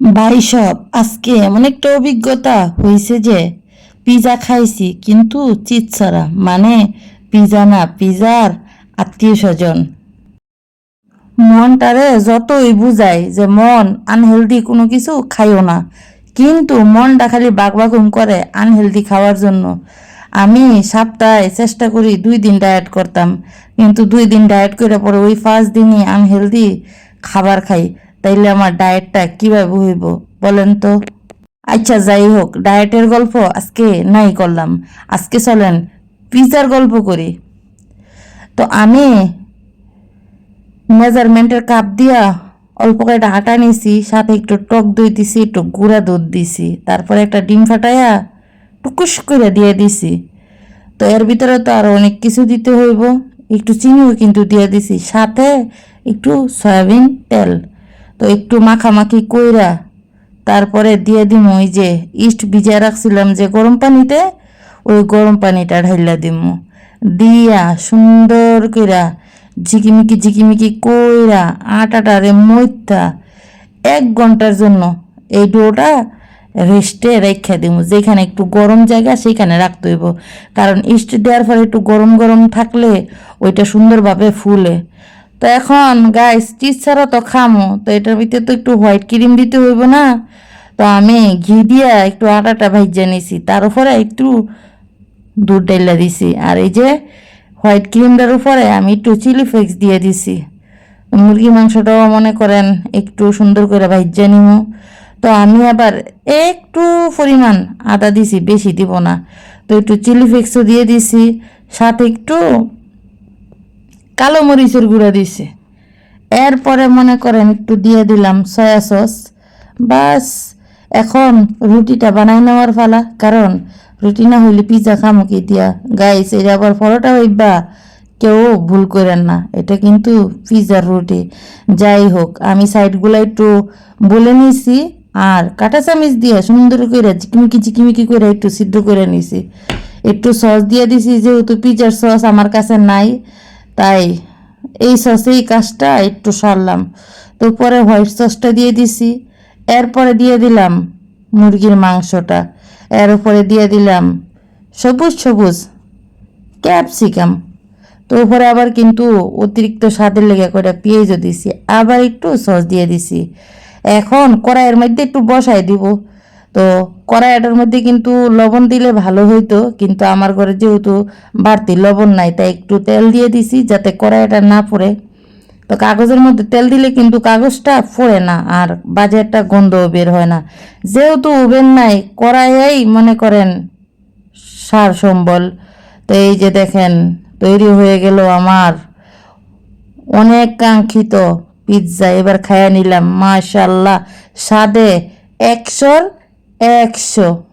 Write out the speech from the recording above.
ভাই সব। আজকে এমন একটা অভিজ্ঞতা হয়েছে যে, পিজা খাইছি কিন্তু চিত ছাড়া। মানে পিজা না, পিজার আত্মীয় স্বজন। মনটারে যতই বুঝায় যে মন আনহেলদি কোনো কিছু খাইও না, কিন্তু মনটা খালি বাগবাগুম করে আনহেলদি খাওয়ার জন্য। আমি সপ্তাহে চেষ্টা করি দুই দিন ডায়েট করতাম, কিন্তু দুই দিন ডায়েট করে পরে ওই ফার্স্ট দিনই আনহেলদি খাবার খাই। তাইলে আমার ডায়েটটা কীভাবে হইব বলেন তো? আচ্ছা যাই হোক ডায়েটের গল্প আজকে নাই করলাম। আজকে চলেন পিজার গল্প করি। তো আমি মেজারমেন্টের কাপ দিয়া অল্প কয়েকটা আটা নিছি, সাথে একটু টক দই দিছি, একটু গুঁড়া দুধ দিছি। তারপরে একটা ডিম ফাটাইয়া টুকুস করে দিয়ে দিছি। তো এর ভিতরে তো আরও অনেক কিছু দিতে হইব। একটু চিনিও কিন্তু দিয়ে দিছি, সাথে একটু সয়াবিন তেল। তো একটু মাখামাখি কইরা তারপরে দিয়ে দিম ওই যে ইস্ট ভিজিয়ে রাখছিলাম যে গরম পানিতে, ওই গরম পানিটা ঢাইলা দিম। দিয়া সুন্দর কইরা ঝিকিমিকি ঝিকিমিকি কইরা আটাটারে মইতা এক ঘণ্টার জন্য এই ডোটা রেস্টে রেখে দিব যেখানে একটু গরম জায়গা সেখানে রাখতে হইব। কারণ ইস্ট দেওয়ার পরে একটু গরম গরম থাকলে ওইটা সুন্দরভাবে ফুলে। তো এখন গাইস চিজ ছাড়া তো খামো। তো এটার ভিতরে তো একটু হোয়াইট ক্রিম দিতে হইব না। তো আমি ঘি দিয়া একটু আটাটা ভাইজা নিছি। তার উপরে একটু দুধ ডাইলা দিছি। আর এই যে হোয়াইট ক্রিমটার উপরে আমি একটু চিলি ফ্লেক্স দিয়ে দিছি। মুরগি মাংসটাও মনে করেন একটু সুন্দর করে ভাইজা নিমু তো আমি আবার একটু পরিমাণ আদা দিছি, বেশি দিব না। তো একটু চিলি ফ্লেক্সও দিয়ে দিছি। সাথে একটু কালো মরিচের গুঁড়া দিছে। এরপরে মনে করেন একটু দিয়ে দিলাম সয়া সস। বাস, এখন রুটিটা বানাই নেওয়ার ফালা কারণ রুটি না হইলে পিজা খামো কি দিয়া। গাইস এটা আবার পরোটা হইবা, কেউ ভুল করেন না, এটা কিন্তু পিজার রুটি। যাই হোক, আমি সাইডগুলো একটু বলে নিছি, আর কাঁটা চামিচ দিয়ে সুন্দর করে চিকিমিকি চিকিমিকি করে একটু সিদ্ধ করে নিছি। একটু সস দিয়ে দিছি, যেহেতু পিজার সস আমার কাছে নাই তাই এই সসেই কাজটা একটু সারলাম। তো পরে হোয়াইট সসটা দিয়ে দিছি। এরপরে দিয়ে দিলাম মুরগির মাংসটা। এর উপরে দিয়ে দিলাম সবুজ সবুজ ক্যাপসিকাম। তো উপরে আবার কিন্তু অতিরিক্ত স্বাদের লেগে করে পেঁয়াজও দিছি। আবার একটু সস দিয়ে দিছি। এখন কড়াইয়ের মধ্যে একটু বসাই দিব। তো কড়াইটার মধ্যে কিন্তু লবণ দিলে ভালো হইতো, কিন্তু আমার ঘরে যেহেতু বাড়তি লবণ নাই, তাই একটু তেল দিয়ে দিছি যাতে কড়াইটা না পড়ে। তো কাগজের মধ্যে তেল দিলে কিন্তু কাগজটা ফোড়ে না আর বাজে একটা গন্ধও বের হয় না। যেহেতু ওভেন নাই, কড়াইয়াই মনে করেন সার সম্বল। তো এই যে দেখেন, তৈরি হয়ে গেল আমার অনেক কাঙ্ক্ষিত পিৎজা। এবার খাইয়া নিলাম মাশাল্লাহ স্বাদে একশোর action.